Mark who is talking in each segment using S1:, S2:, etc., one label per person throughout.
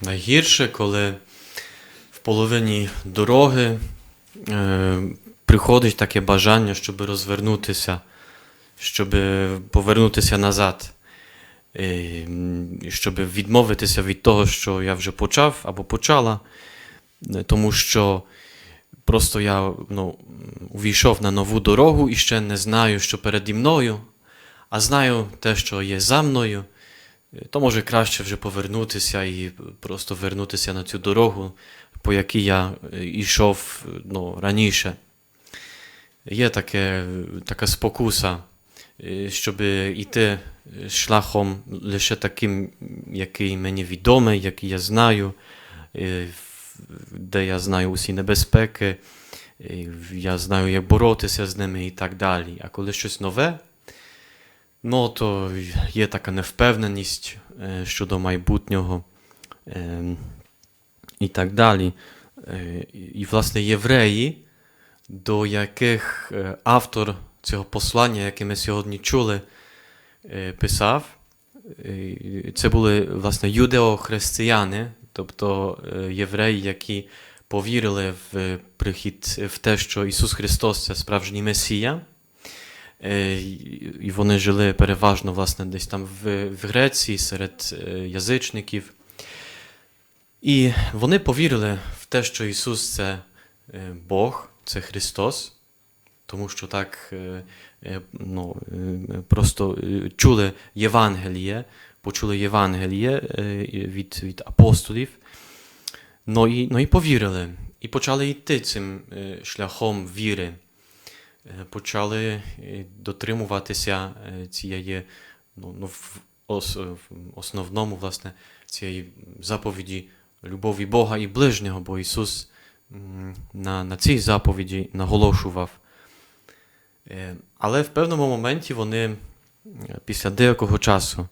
S1: Найгірше, коли в половині дороги е, приходить таке бажання, щоб розвернутися, щоб повернутися назад, е, щоб відмовитися від того, що я вже почав або почала, е, тому що просто я ну, увійшов на нову дорогу і ще не знаю, що переді мною, а знаю те, що є за мною. То може краще вже повернутися і просто вернутися на цю дорогу, по якій я е, йшов ну, раніше. Є таке, така спокуса, е, щоб йти шляхом лише таким, який мені відомий, який я знаю, е, де я знаю усі небезпеки, е, я знаю, як боротися з ними і так далі. А коли щось нове, Ну, то є така невпевненість е, щодо майбутнього е, і так далі. Е, і, власне, євреї, до яких автор цього послання, яке ми сьогодні чули, писав, це були, власне, юдеохристияни, тобто євреї, які повірили в прихід, в те, що Ісус Христос це справжній Месія. Е, і- вони жили переважно власне, десь там в, в Греції серед е, язичників. І вони повірили в те, що Ісус це е, Бог, це Христос, тому що так ну, просто чули Євангеліє, почули Євангеліє від, від апостолів, ну і, ну і повірили, і почали йти цим шляхом віри почали е, дотримуватися е, цієї, ну, ну, в основному, власне, цієї заповіді любові Бога і ближнього, бо Ісус на, на цій заповіді наголошував. Е, Але в певному моменті вони е, після деякого часу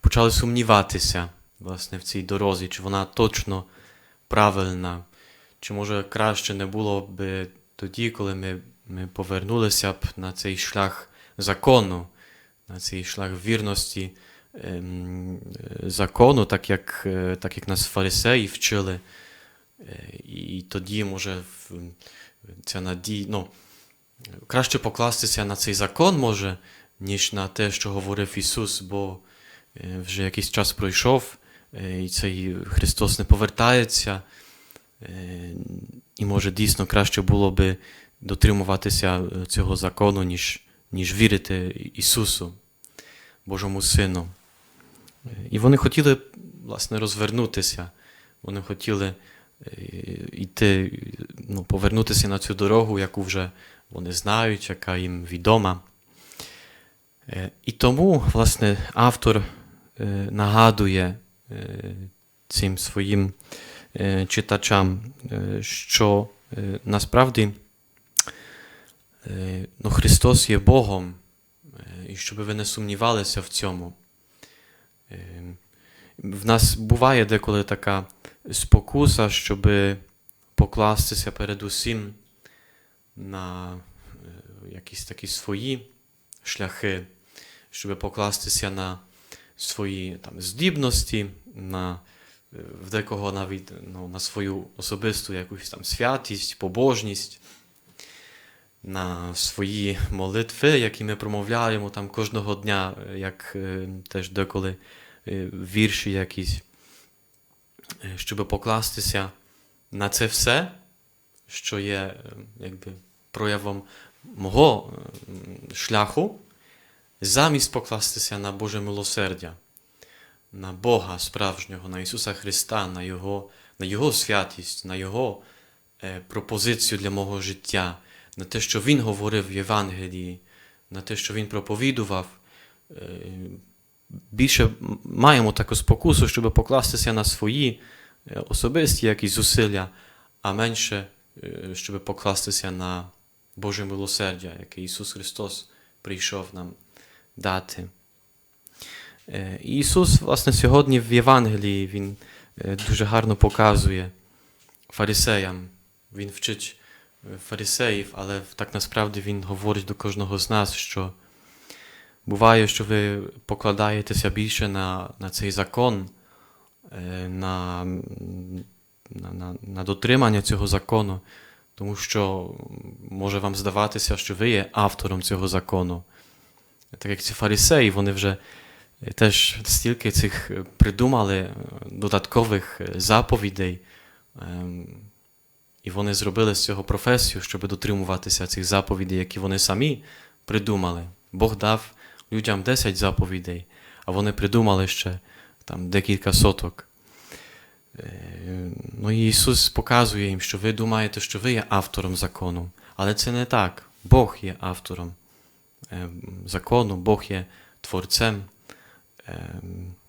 S1: почали сумніватися власне, в цій дорозі, чи вона точно правильна, чи може краще не було б тоді, коли ми, ми повернулися б на цей шлях закону, на цей шлях вірності ем, е, закону, так як, е, так як нас фарисеї вчили. Е, І тоді може ця надія, ну, краще покластися на цей закон може, ніж на те, що говорив Ісус, бо вже якийсь час пройшов, і цей Христос не повертається. І може дійсно краще було би дотримуватися е, цього закону, ніж, ніж вірити Ісусу, Божому Сину. Е, І вони хотіли, власне, розвернутися. Вони хотіли е, йти, ну, повернутися на цю дорогу, яку вже вони знають, яка їм відома. І тому, власне, автор нагадує цим своїм читачам, що насправді ну, Христос є Богом, е, і щоб ви не сумнівалися в цьому. Е, В нас буває деколи така спокуса, щоб покластися перед усім на е, якісь такі свої шляхи, щоб покластися на свої там, здібності, на е, в декого навіть ну, на свою особисту якусь там святість, побожність, на свої молитви, які ми промовляємо там кожного дня, е, як е, теж деколи е, вірші якісь, щоб покластися на це все, що є якби, проявом мого шляху, замість покластися на Боже милосердя на Бога справжнього, на Ісуса Христа, на Його, на Його святість, на Його пропозицію для мого життя, на те, що Він говорив в Євангелії, на те, що Він проповідував. Е, більше маємо таку спокусу, щоб покластися на свої е, особисті якісь зусилля, а менше, е, щоб покластися на Боже милосердя, яке Ісус Христос прийшов нам дати. Ісус, власне, сьогодні в Євангелії Він дуже гарно показує фарисеям. Він вчить фарисеїв, але так насправді Він говорить до кожного з нас, що буває, що ви покладаєтеся більше на, на цей закон, е, на, на, на, на дотримання цього закону, тому що може вам здаватися, що ви є автором цього закону. Так як ці фарисеї, вони вже теж стільки цих придумали е, додаткових е, заповідей, ем, і вони зробили з цього професію, щоб дотримуватися цих заповідей, які вони самі придумали. Бог дав людям 10 заповідей, а вони придумали ще там декілька соток. Е, Ну і Ісус показує їм, що ви думаєте, що ви є автором закону, але це не так. Бог є автором е, закону, Бог є творцем. Е,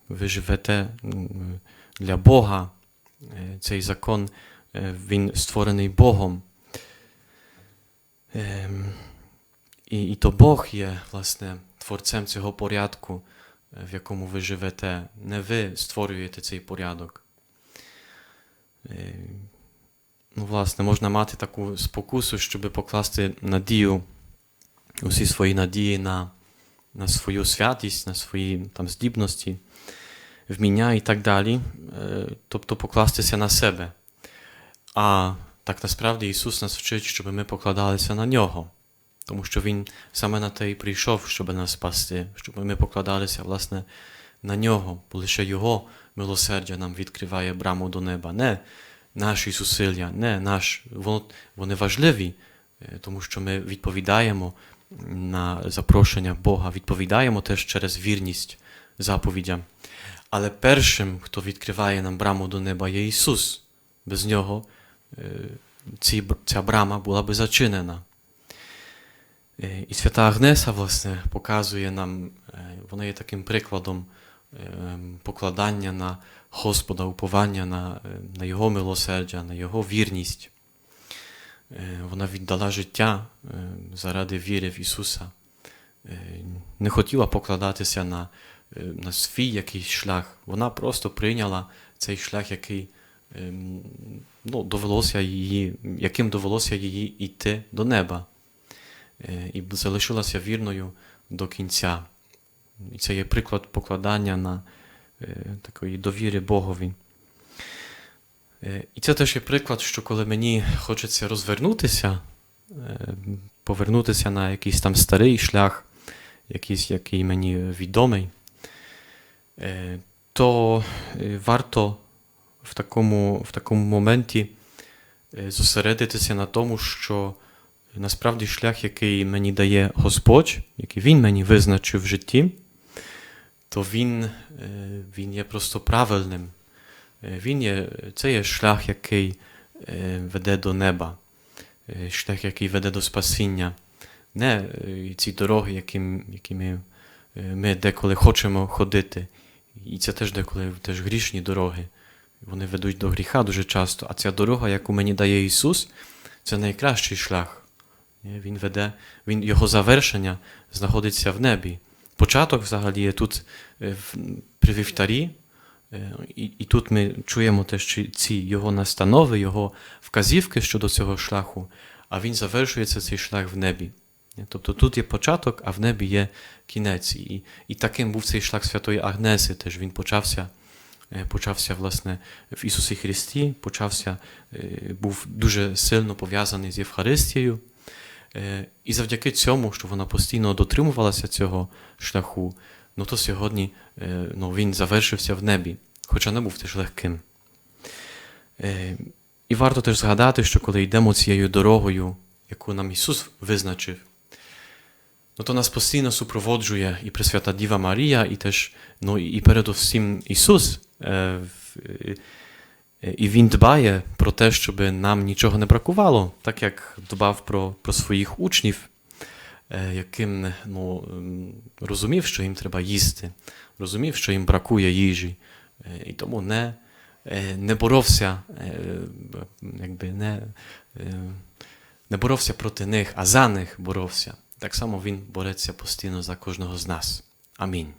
S1: Ви живете для Бога. Цей закон він створений Богом. Ем, І, і то Бог є, власне, творцем цього порядку, е, в якому ви живете. Не ви створюєте цей порядок. Е, Ну, власне, можна мати таку спокусу, щоб покласти надію, усі свої надії на, на свою святість, на свої там, здібності, вміння і так далі. Е, Тобто покластися на себе. А так насправді Ісус нас вчить, щоб ми покладалися на Нього. Тому що Він саме на те і прийшов, щоб нас спасти, щоб ми покладалися власне на нього, бо лише Його милосердя нам відкриває браму до неба. Не наші зусилля, не наш. Вони важливі, тому що ми відповідаємо на запрошення Бога, відповідаємо теж через вірність заповідям. Але першим, хто відкриває нам браму до неба, є Ісус. Без нього ці, ця брама була би зачинена. Е, І свята Агнеса, власне, показує нам, е, вона є таким прикладом е, покладання на Господа, уповання на, е, на Його милосердя, на Його вірність. Е, Вона віддала життя е, заради віри в Ісуса. Е, Не хотіла покладатися на, е, на свій якийсь шлях. Вона просто прийняла цей шлях, який ну, довелося її, яким довелося їй йти до неба. Е, І залишилася вірною до кінця. І це є приклад покладання на е, такої довіри Богові. Е, І це теж є приклад, що коли мені хочеться розвернутися, повернутися на якийсь там старий шлях, якийсь, який мені відомий, то варто в такому, в такому моменті е, зосередитися на тому, що насправді шлях, який мені дає Господь, який Він мені визначив в житті, то він, е, він є просто правильним. Е, Він є, це є шлях, який веде до неба, шлях, який веде до спасіння. Не ці дороги, яким, якими ми деколи хочемо ходити. І це теж деколи теж грішні дороги. Вони ведуть до гріха дуже часто. А ця дорога, яку мені дає Ісус, це найкращий шлях. Він веде, він, його завершення знаходиться в небі. Початок взагалі є тут е, при вівтарі, е, і, і тут ми чуємо теж ці- його настанови, його вказівки щодо цього шляху, а він завершується цей шлях в небі. Тобто тут є початок, а в небі є кінець. І, і таким був цей шлях Святої Агнеси. Теж він почався, почався власне в Ісусі Христі, почався, е, був дуже сильно пов'язаний з Євхаристією. Е, І завдяки цьому, що вона постійно дотримувалася цього шляху, ну то сьогодні е, ну, він завершився в небі, хоча не був теж легким. Е, І варто теж згадати, що коли йдемо цією дорогою, яку нам Ісус визначив, то нас постійно супроводжує і Пресвята Діва Марія, і теж, ну і передусім Ісус. І Він дбає про те, щоб нам нічого не бракувало, так як дбав про, про своїх учнів, яким ну, розумів, що їм треба їсти, розумів, що їм бракує їжі, і тому не, не боровся, якби не, не боровся проти них, а за них боровся. Так само він бореться постійно за кожного з нас. Амінь.